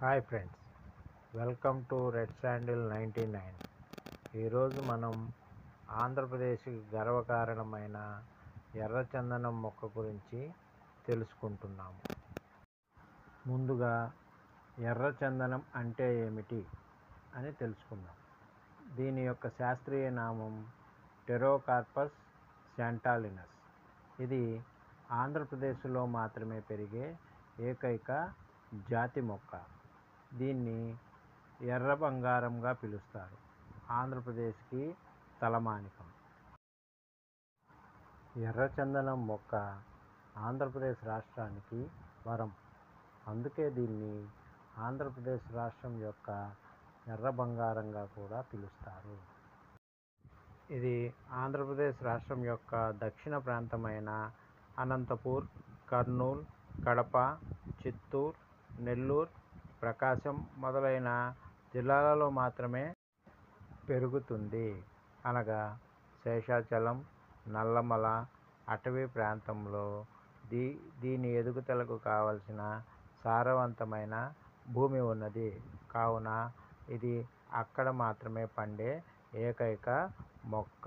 Hi friends welcome to red sandal ninety nine. ఈరోజు మనం ఆంధ్రప్రదేశ్కి గర్వకారణమైన ఎర్రచందనం మొక్క గురించి తెలుసుకుంటున్నాము ముందుగా ఎర్రచందనం అంటే ఏమిటి అని తెలుసుకుందాం. దీని యొక్క శాస్త్రీయ నామం టెరోకార్పస్ శాంటాలినస్ ఇది ఆంధ్రప్రదేశ్లో మాత్రమే పెరిగే ఏకైక జాతి మొక్క. దీన్ని ఎర్ర బంగారంగా పిలుస్తారు. ఆంధ్రప్రదేశ్కి తలమానికం. ఎర్రచందనం మొక్క ఆంధ్రప్రదేశ్ రాష్ట్రానికి వరం. అందుకే దీన్ని ఆంధ్రప్రదేశ్ రాష్ట్రం యొక్క ఎర్ర బంగారంగా కూడా పిలుస్తారు. ఇది ఆంధ్రప్రదేశ్ రాష్ట్రం యొక్క దక్షిణ ప్రాంతమైన అనంతపూర్ కర్నూలు కడప చిత్తూరు నెల్లూరు ప్రకాశం మొదలైన జిల్లాలలో మాత్రమే పెరుగుతుంది. అనగా శేషాచలం నల్లమల అటవీ ప్రాంతంలో దీ దీని ఎదుగుదలకు కావలసిన సారవంతమైన భూమి ఉన్నది. కావున ఇది అక్కడ మాత్రమే పండే ఏకైక మొక్క.